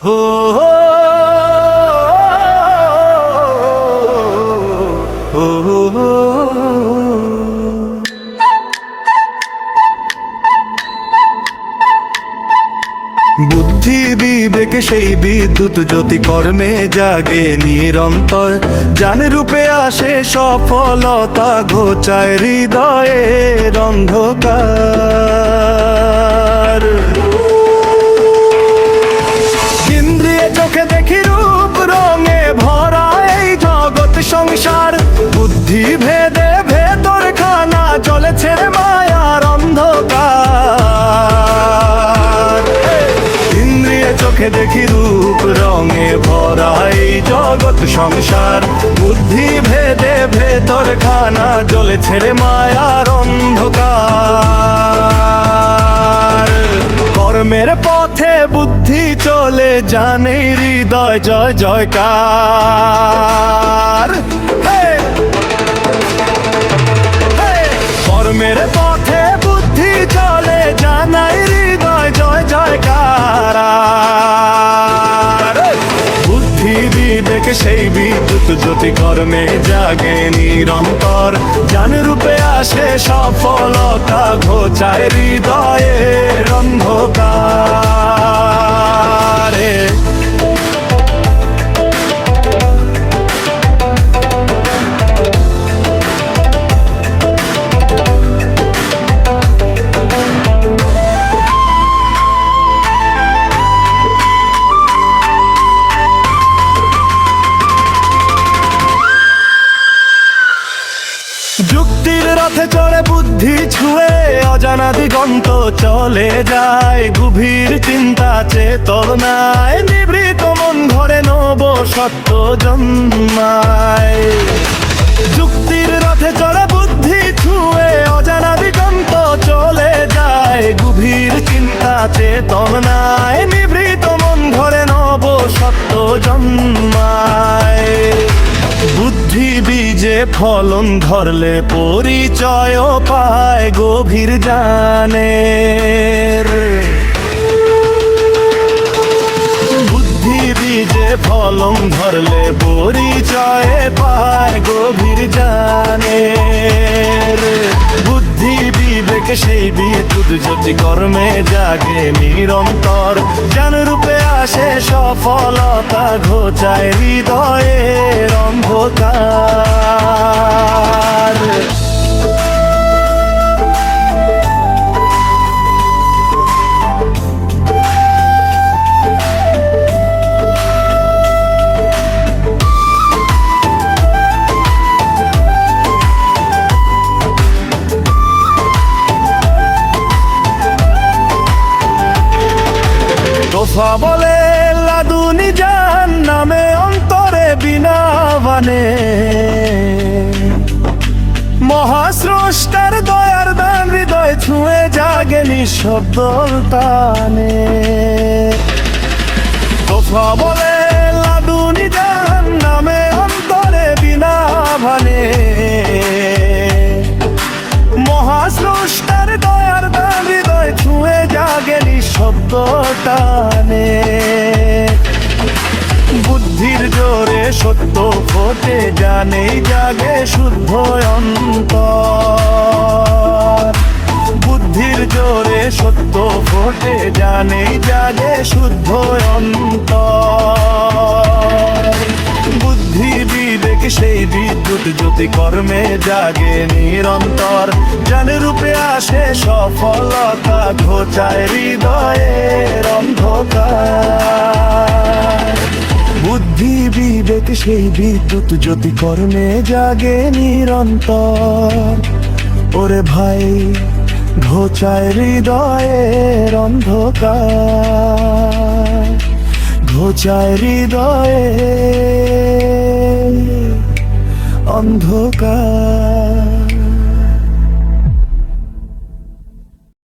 হো। বুদ্ধি বিবেক সেই বিদ্যুৎ জ্যোতি কর্মে জাগে নিরন্তর জানে রূপে আসে সফলতা, ঘোচায় হৃদয়ের অন্ধকার বুদ্ধি ভেদে ভেতর খানা চলেছে মায়ার অন্ধকার। ইন্দ্রিয়ে চোখে দেখি রূপ, রঙে ভরাই জগৎ সংসার। বুদ্ধি ভেদে ভেতর খানা রে মায়ার অন্ধকার। কর্মের পথে বুদ্ধি চলে জানে হৃদয় জয় জয়কার। জ্যোতি কর্মে জাগে নিরন্তর জান রূপে আসে সফলতা ঘোচায় হৃদয়ের অন্ধকারে। বুদ্ধি অজানা দিগন্ত চলে যায়। গভীর চিন্তা চেতনায় নিবৃত মন ঘরে নব সত্য জন্মায়। যুক্তির রথে চড়ে বুদ্ধি ছুঁয়ে অজানা দিগন্ত চলে যায়। গভীর চিন্তা চেতনায় নিবৃত মন ঘরে নব সত্য জন্মায়। বুদ্ধি বীজে ফলন ধরলে পরিচয় পায় গভীর জানে বুদ্ধি বীজে ফলন ধরলে পরিচয় পায় গভীর জানের বুদ্ধি বিবেক সেই বিদ্যুৎ জ্যোতি কর্মে জাগে নিরন্তর। জান রূপে আসে সফলতা ঘোচায় হৃদয়ের অন্ধকার। তোফা বলে লাদুনি জান নামে অন্তরে বিনা বানে মহাস্রষ্টার দয়ার দান হৃদয় ছুঁয়ে জাগেনি শব্দ টানে কথা বলে ফোটে জানেই জাগে শুদ্ধ অন্তর। বুদ্ধির জোরে সত্য ফোটে জানেই জাগে শুদ্ধ অন্তর। বুদ্ধি বিবেক, সেই বিদ্যুৎ জ্যোতি কর্মে জাগে নিরন্তর। জানে রূপে আসে সফলতা, ঘোচায় হৃদয়ের অন্ধকার। সেই বিদ্যুৎ জ্যোতি কর্মে জাগে নিরন্তর। ওরে ভাই ঘোচায় হৃদয়ের অন্ধকার। ঘোচায় হৃদয়ে অন্ধকার।